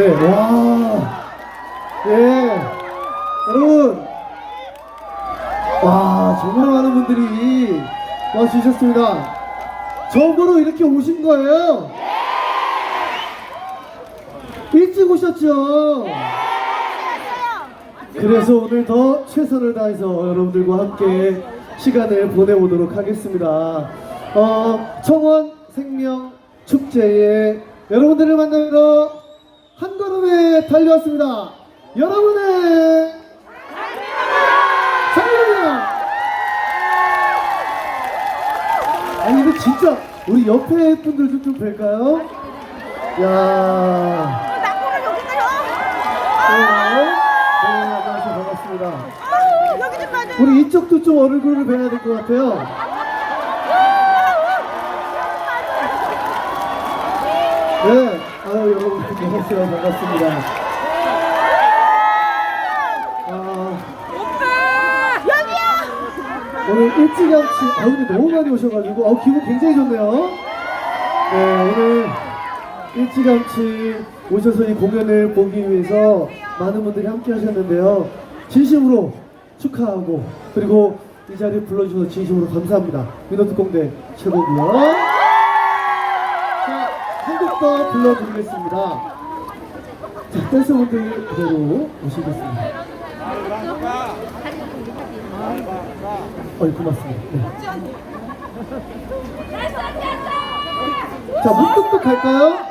네, 와. 예. 여러분. 와, 정말 많은 분들이 와주셨습니다. 처음으로 이렇게 오신 거예요? 일찍 오셨죠? 그래서 오늘 더 최선을 다해서 여러분들과 함께 시간을 보내보도록 하겠습니다. 어, 청원 생명 축제에 여러분들을 만나러 한 걸음에 달려왔습니다. 여러분의 사랑입니다. 아니 근데 진짜 우리 옆에 분들 좀, 좀 뵐까요? 야. 낙고를 여기가요. 네, 네, 안녕하세요. 반갑습니다. 아우 여기 좀 봐줘요. 우리 이쪽도 좀 얼굴을 뵈야 될 것 같아요. 네, 아유 여러분 안녕하세요. 반갑습니다. 아. 오늘 일찌감치, 아 근데 너무 많이 오셔가지고, 아 기분 굉장히 좋네요. 네, 오늘 일찌감치 오셔서 이 공연을 보기 위해서 많은 분들이 함께 하셨는데요. 진심으로 축하하고, 그리고 이 자리에 불러주셔서 진심으로 감사합니다. 민호특공대 최고고요. 자, 한곡더 불러드리겠습니다. 자, 댄서분들 그대로 오시겠습니다. 어이, 고맙습니다. 네. 자, 문득도 갈까요?